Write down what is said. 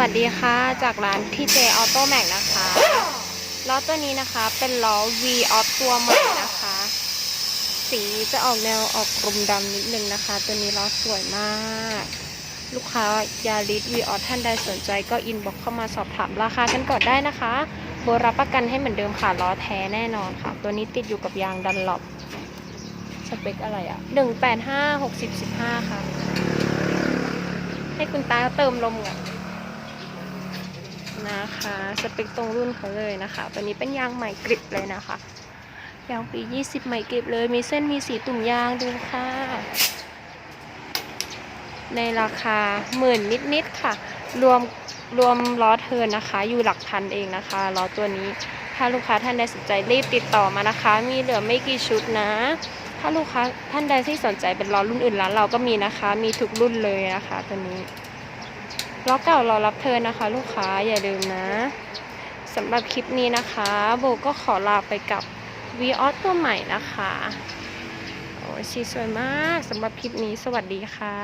วัสดีค่ะ จากร้าน TJ Auto Max นะคะล้อตัวนี้นะคะเป็นล้อ V Off ตัวใหม่นะคะ สีจะออกแนวออกกลมดำนิดนึงนะคะ ตัวนี้ล้อสวยมาก ลูกค้ายาริส V Off ท่านใดสนใจก็อินบ็อกเข้ามาสอบถามราคากันก่อนได้นะคะโบรับประกันให้เหมือนเดิมค่ะล้อแท้แน่นอนค่ะ ตัวนี้ติดอยู่กับยางดันหลบสเปคอะไรอะหนึ่งแปดห้าหกสิบสิบห้าค่ะ ให้คุณตาเติมลมก่อน นะคะ สเปคตรงรุ่นเขาเลยนะคะ ตัวนี้เป็นยางใหม่กริบเลยนะคะ ยางปี 20 ใหม่กริบเลย มีเส้นมีสีตุ่มยางดูค่ะ ในราคาหมื่นนิดๆค่ะ รวมรวมล้อเทิร์นนะคะ อยู่หลักพันเองนะคะล้อตัวนี้ถ้าลูกค้าท่านใดสนใจรีบติดต่อมานะคะ มีเหลือไม่กี่ชุดนะ ถ้าลูกค้าท่านใดที่สนใจเป็นล้อรุ่นอื่นร้านเราก็มีนะคะ มีทุกรุ่นเลยนะคะตัวนี้ ล็อเก่ารอรับเธอนะคะ ลูกค้าอย่าลืมนะสำหรับคลิปนี้นะคะ โบก็ขอลาไปกับ v ีออตัวใหม่นะคะ โอ้ชีสวยมากสำหรับคลิปนี้สวัสดีค่ะ